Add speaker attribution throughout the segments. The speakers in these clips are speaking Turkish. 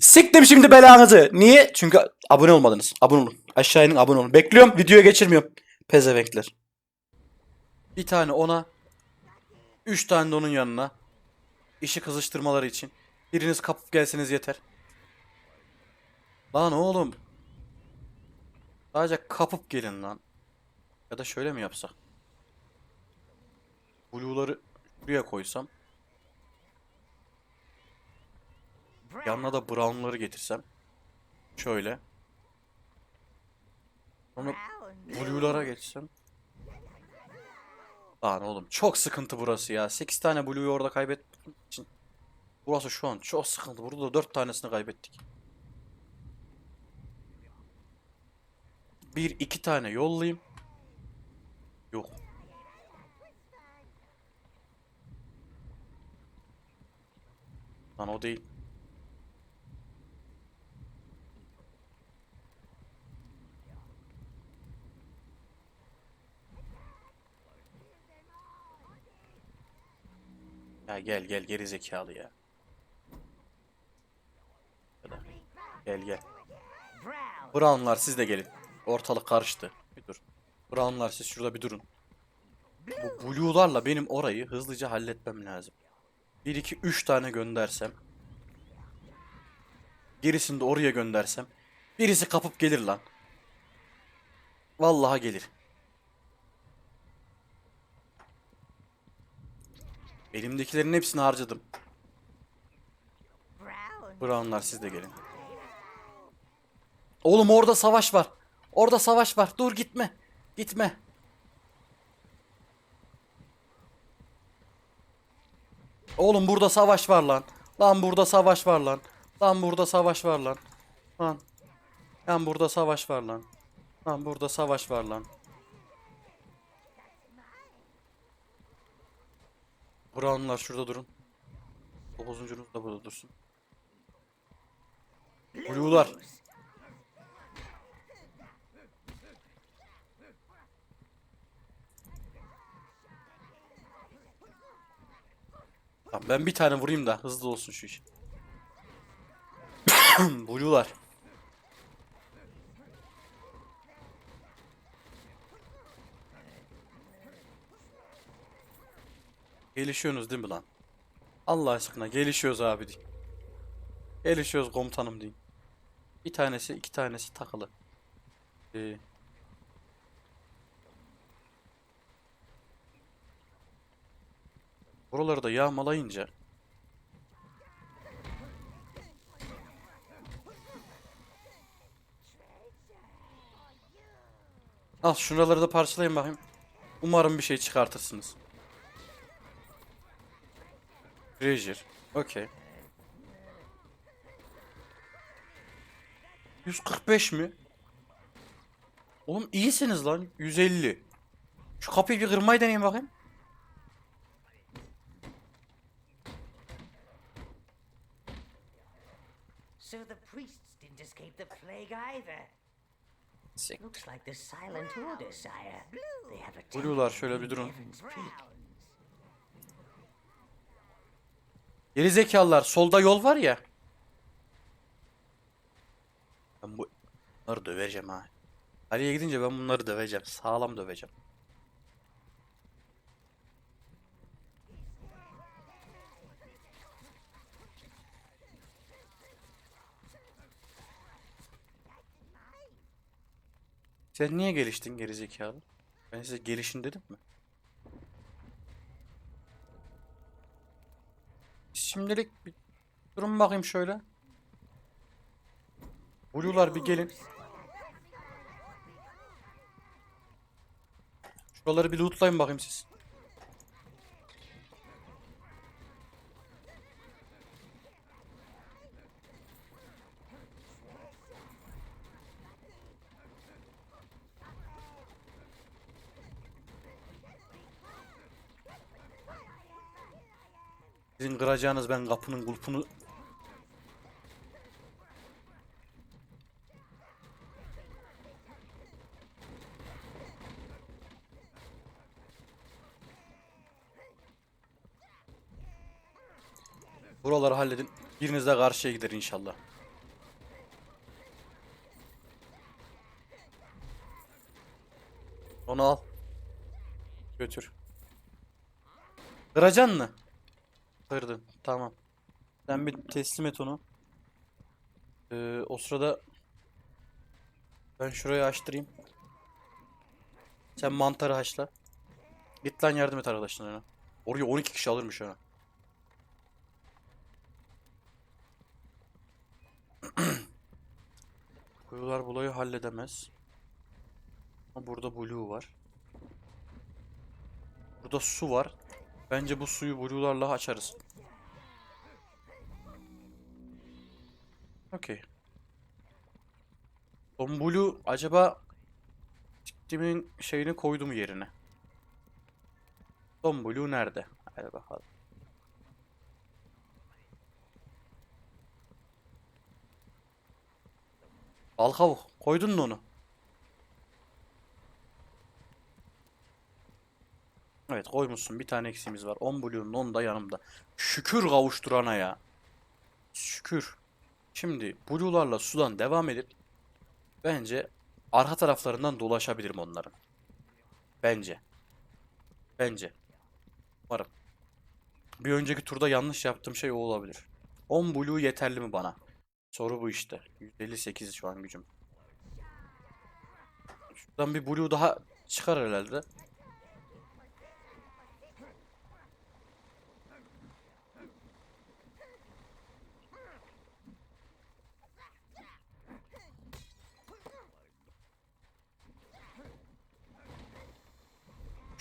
Speaker 1: Siktim şimdi belanızı. Niye? Çünkü abone olmadınız. Abone olun. Aşağı inin abone olun. Bekliyorum. Videoya geçirmiyorum. Pezevenkler. Bir tane ona. Üç tane de onun yanına. İşi kızıştırmaları için. Biriniz kapıp gelseniz yeter. Lan oğlum. Sadece kapıp gelin lan. Ya da şöyle mi yapsak? Blue'ları buraya koysam. Yanına da brown'ları getirsem. Şöyle. Sonra blue'lara geçsem. Lan oğlum çok sıkıntı burası ya. 8 tane blue'yu orada kaybettiğim için. Burası şu an çok sıkıntı. Burada da 4 tanesini kaybettik. Bir iki tane yollayayım. Yok. Lan o değil. Ya gel gel geri zekalı ya. Gel gel. Brown'lar siz de gelin. Ortalık karıştı. Bir dur. Brown'lar siz şurada bir durun. Bu blue'larla benim orayı hızlıca halletmem lazım. 1 2 3 tane göndersem. Gerisini de oraya göndersem. Birisi kapıp gelir lan. Vallahi gelir. Elimdekilerin hepsini harcadım. Brown'lar siz de gelin. Oğlum orada savaş var. Orada savaş var. Dur gitme. Gitme. Oğlum burada savaş var lan. Lan burada savaş var lan. Lan burada savaş var lan. Lan. Lan burada savaş var lan. Lan burada savaş var lan. Brown'lar şurada durun. Dokuzuncunuz da burada dursun. Blue'lar. Tamam ben bir tane vurayım da hızlı olsun şu iş. Blue'lar. Gelişiyorsunuz değil mi lan? Allah aşkına gelişiyoruz abi deyin. Gelişiyoruz komutanım deyin. Bir tanesi iki tanesi takılı. Ee, buraları da yağmalayınca Al şuraları da parçalayın bakayım. Umarım bir şey çıkartırsınız. Treasure. Okey. 145 mi? Oğlum iyisiniz lan. 150. Şu kapıyı bir kırmayı deneyeyim bakayım.
Speaker 2: Didn't escape the plague either.
Speaker 1: Sik.
Speaker 2: Looks like the Silent Order, sire. They have a
Speaker 1: Blue'lar
Speaker 2: temple
Speaker 1: şöyle bir durun.
Speaker 2: Heaven's Peak.
Speaker 1: Geri zekalılar solda yol var ya. Ben bu bunları döveceğim ha. Ali'ye gidince ben bunları döveceğim. Sağlam döveceğim. Sen niye geliştin geri zekalı? Ben size gelişin dedim mi? Şimdilik bir durun bakayım şöyle. Blue'lar bir gelin. Şuraları bir lootlayın bakayım siz. Sizin kıracağınız ben kapının kulpunu Buraları halledin. Biriniz de karşıya gider inşallah. Onu al. Götür. Kıracan mı? Kırdın. Tamam. Sen bir teslim et onu. Ee, o sırada ben şurayı açtırayım. Sen mantarı haşla. Git lan yardım et arkadaşlarına. Oraya 12 kişi alırmış ha. Kuyular bulayı halledemez. Ama burada blue var. Burada su var. Bence bu suyu blue'larla açarız. Okey. Son blue acaba Tiktimin şeyini koydu mu yerine? Son blue nerede? Hadi bakalım. Al kavuk. Koydun mu onu? Evet koymuşsun. Bir tane eksiğimiz var. 10 blue'nun 10 da yanımda. Şükür kavuşturana ya. Şükür. Şimdi blue'larla sudan devam edip bence arka taraflarından dolaşabilirim onların. Bence. Bence. Umarım. Bir önceki turda yanlış yaptığım şey o olabilir. 10 blue yeterli mi bana? Soru bu işte. 158 şu an gücüm. Şuradan bir blue daha çıkar herhalde.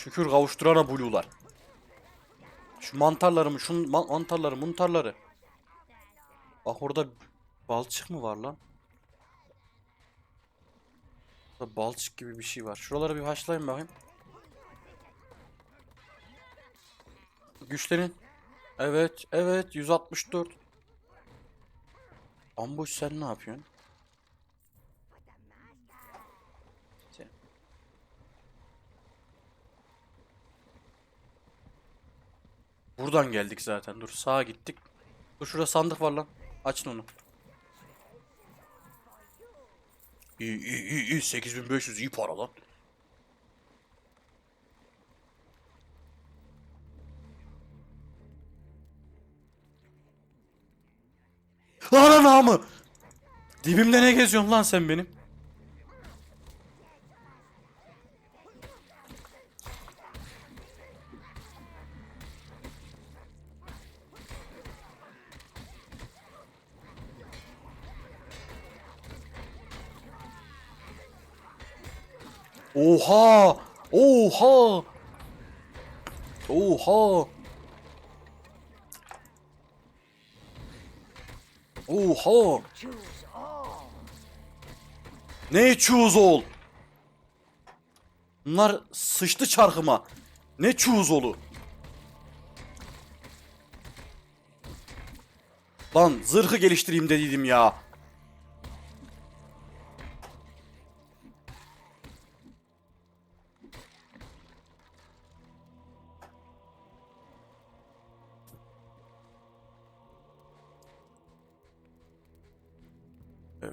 Speaker 1: Şükür kavuşturana blue'lar. Şu mantarlarımı, şu man- mantarları, muntarları. Bak orada balçık mı var lan? Burada balçık gibi bir şey var. Şuraları bir haşlayın bakayım. Güçlenin. Evet, evet 164. Ambush sen ne yapıyorsun? Sen- Buradan geldik zaten. Dur sağa gittik. Dur şurada sandık var lan. Açın onu. İyi iyi iyi iyi 8500 iyi para lan. Lan namı. Dibimde ne geziyorsun lan sen benim? Oha! Oha! Oha! Oha! Ne choose all? Bunlar sıçtı çarkıma. Ne choose all'u? Lan zırhı geliştireyim dediydim ya.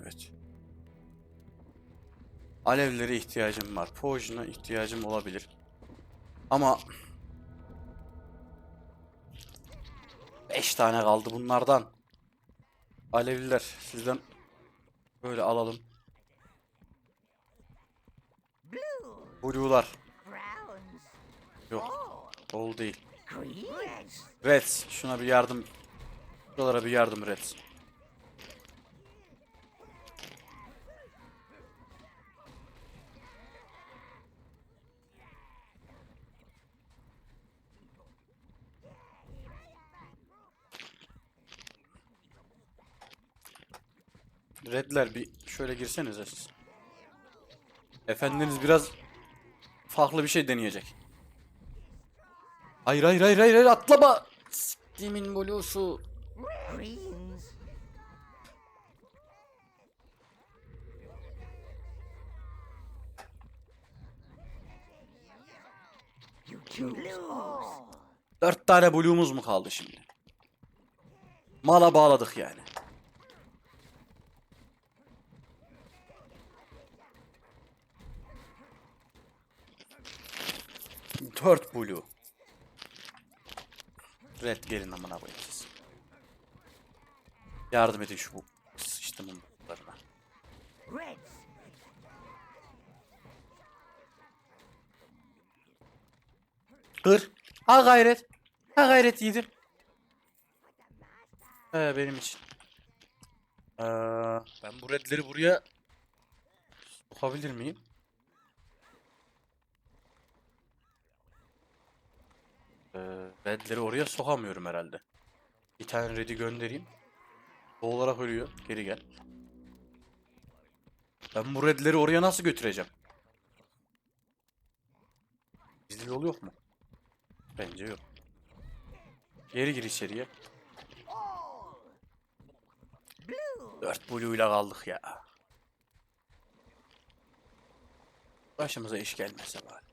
Speaker 1: Evet. Alevlere ihtiyacım var. Potion'a ihtiyacım olabilir. Ama 5 tane kaldı bunlardan. Alevliler sizden böyle alalım.
Speaker 2: Blue.
Speaker 1: Blue'lar. Yok. Ol değil. Reds. Şuna bir yardım. Buralara bir yardım Reds. Redler bir şöyle girsenize siz. Efendiniz biraz farklı bir şey deneyecek. Hayır hayır hayır hayır, hayır atlama. Siktimin
Speaker 2: all.
Speaker 1: Dört tane blue'umuz mu kaldı şimdi? Mala bağladık yani. Dört blue. Red gelin amına koyayım siz. Yardım edin şu bu sıçtımın bunlarına.
Speaker 2: Reds.
Speaker 1: Kır. Ha gayret. Ha gayret yedim. He benim için. Ee, ben bu redleri buraya sokabilir miyim? Ee, redleri oraya sokamıyorum herhalde. Bir tane redi göndereyim. Boğularak ölüyor. Geri gel. Ben bu redleri oraya nasıl götüreceğim? Gizli yol yok mu? Bence yok. Geri gir içeriye. Dört blue'yla kaldık ya. Başımıza iş gelmese bari.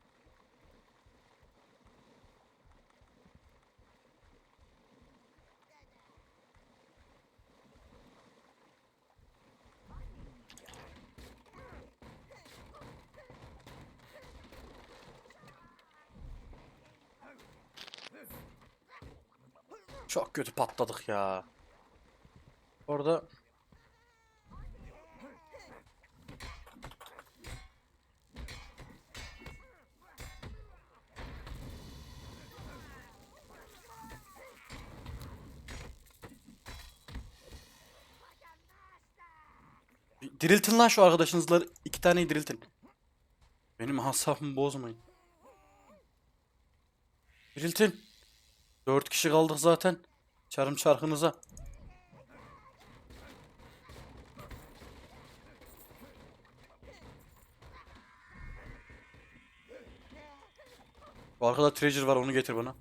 Speaker 1: Çok kötü patladık ya. Orada Diriltin lan şu arkadaşınızla iki taneyi diriltin. Benim asabımı bozmayın. Diriltin. Dört kişi kaldık zaten. Çarım çarkınıza. Bu arkada treasure var onu getir bana.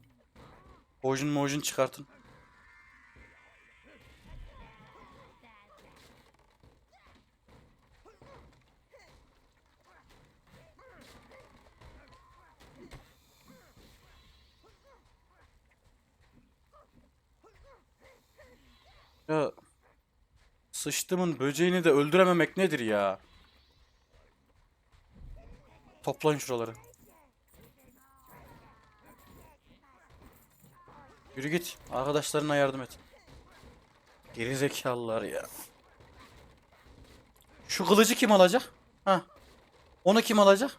Speaker 1: Poison mojin çıkartın. Ya sıçtımın böceğini de öldürememek nedir ya? Toplayın şuraları. Yürü git. Arkadaşlarına yardım et. Geri zekalılar ya. Şu kılıcı kim alacak? Ha. Onu kim alacak?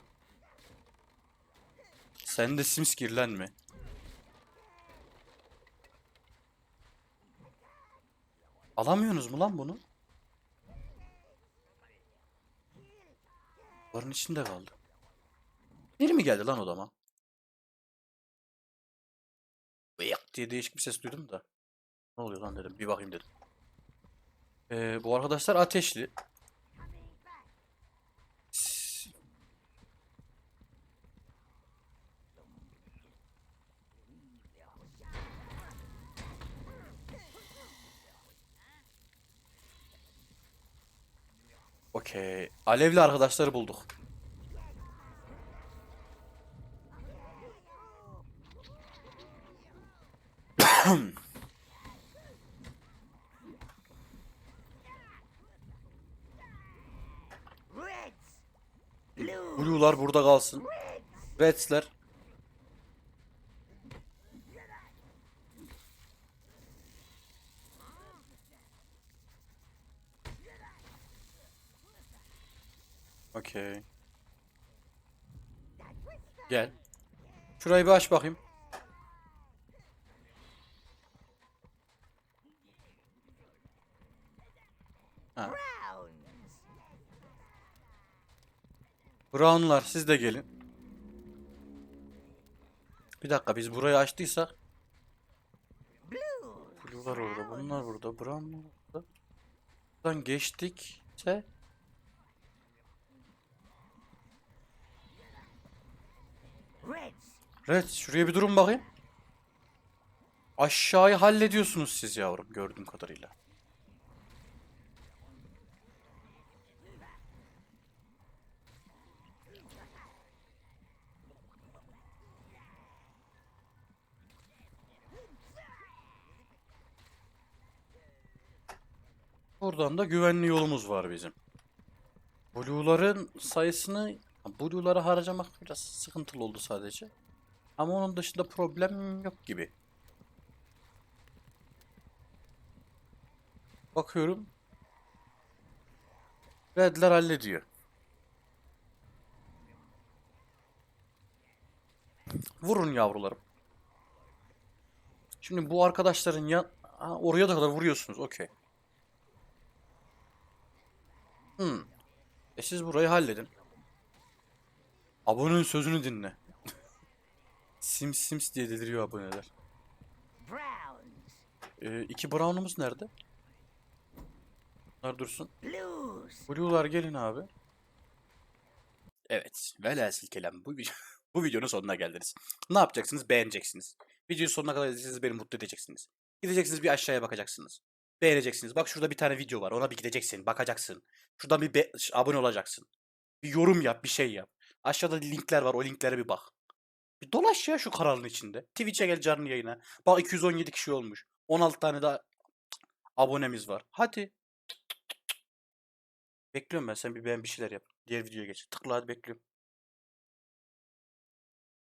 Speaker 1: Sen de Sims girlenme. Alamıyorsunuz mu lan bunu? Barın içinde kaldı. Biri mi geldi lan odama? Bıyık diye değişik bir ses duydum da. Ne oluyor lan dedim. Bir bakayım dedim. Ee, bu arkadaşlar ateşli. Okey. Alevli arkadaşları bulduk. Blue'lar burada kalsın. Reds'ler. Okey. Gel. Şurayı bir aç bakayım. Ha. Brown'lar siz de gelin. Bir dakika biz burayı açtıysak
Speaker 2: Blue.
Speaker 1: Blue'lar orada, bunlar burada, Brown'lar burada. Buradan geçtikse Red şuraya bir durun bakayım. Aşağıyı hallediyorsunuz siz yavrum gördüğüm kadarıyla. Buradan da güvenli yolumuz var bizim. Blue'ların sayısını Blue'ları harcamak biraz sıkıntılı oldu sadece. Ama onun dışında problem yok gibi. Bakıyorum. Redler hallediyor. Vurun yavrularım. Şimdi bu arkadaşların ya Ha, oraya da kadar vuruyorsunuz. Okey. Hmm. E siz burayı halledin. Abonenin sözünü dinle. Sims Sims diye deliriyor aboneler.
Speaker 2: Browns.
Speaker 1: Ee, iki brown'umuz nerede? Bunlar dursun.
Speaker 2: Blues.
Speaker 1: Blue'lar gelin abi. Evet. Velhasıl kelam bu, bu videonun sonuna geldiniz. Ne yapacaksınız? Beğeneceksiniz. Videonun sonuna kadar izleyeceksiniz beni mutlu edeceksiniz. Gideceksiniz bir aşağıya bakacaksınız. Beğeneceksiniz. Bak şurada bir tane video var. Ona bir gideceksin. Bakacaksın. Şuradan bir be- abone olacaksın. Bir yorum yap. Bir şey yap. Aşağıda linkler var. O linklere bir bak. Bir dolaş ya şu kanalın içinde. Twitch'e gel canlı yayına. Bak 217 kişi olmuş. 16 tane daha abonemiz var. Hadi. Bekliyorum ben. Sen bir beğen bir şeyler yap. Diğer videoya geç. Tıkla hadi bekliyorum.